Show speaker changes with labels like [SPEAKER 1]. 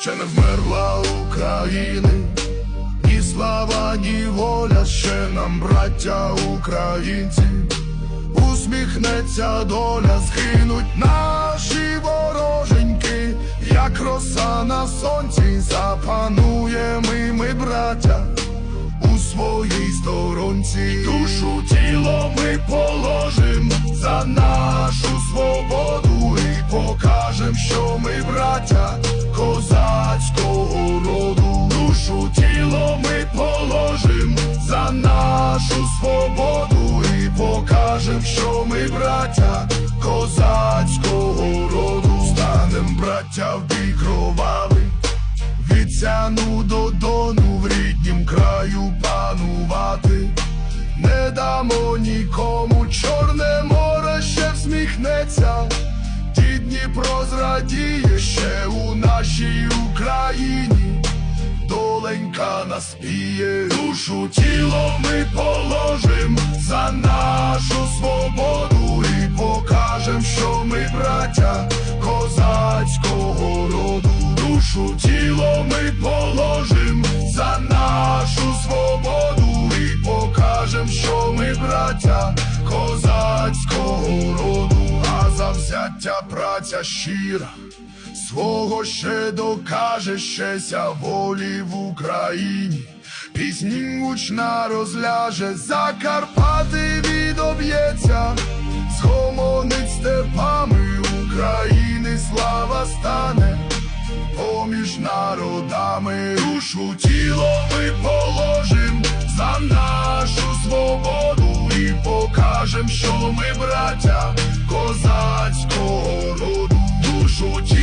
[SPEAKER 1] ще не вмерла України, ні слава, ні воля, ще нам, браття українці, усміхнеться доля, згинуть наші вороженьки, як роса на сонці, запануємо і ми, браття. У своїй сторонці. Душу тіло ми положим що ми браття козацького роду. Душу тіло ми положим за нашу свободу і покажем, що ми браття козацького роду. Станем браття в бій кровавий від сяну до дону в ріднім краю панувати. Не дамо нікому чорне море ще всміхнеться, ті Дніпро зрадіє ще у нашій Україні. Доленька наспіє, душу тіло ми положим за нашу свободу і покажем, що ми браття козацького роду. Душу тіло ми положим за нашу завзяття праця щира. Свого ще докаже щеся волі в Україні. Пісні гучна розляже, Закарпати відоб'ється, згомонить степами України слава стане, поміж народами душу тіло ми положим за нашу свободу і покажем, що ми браття козацького роду. Душу тіло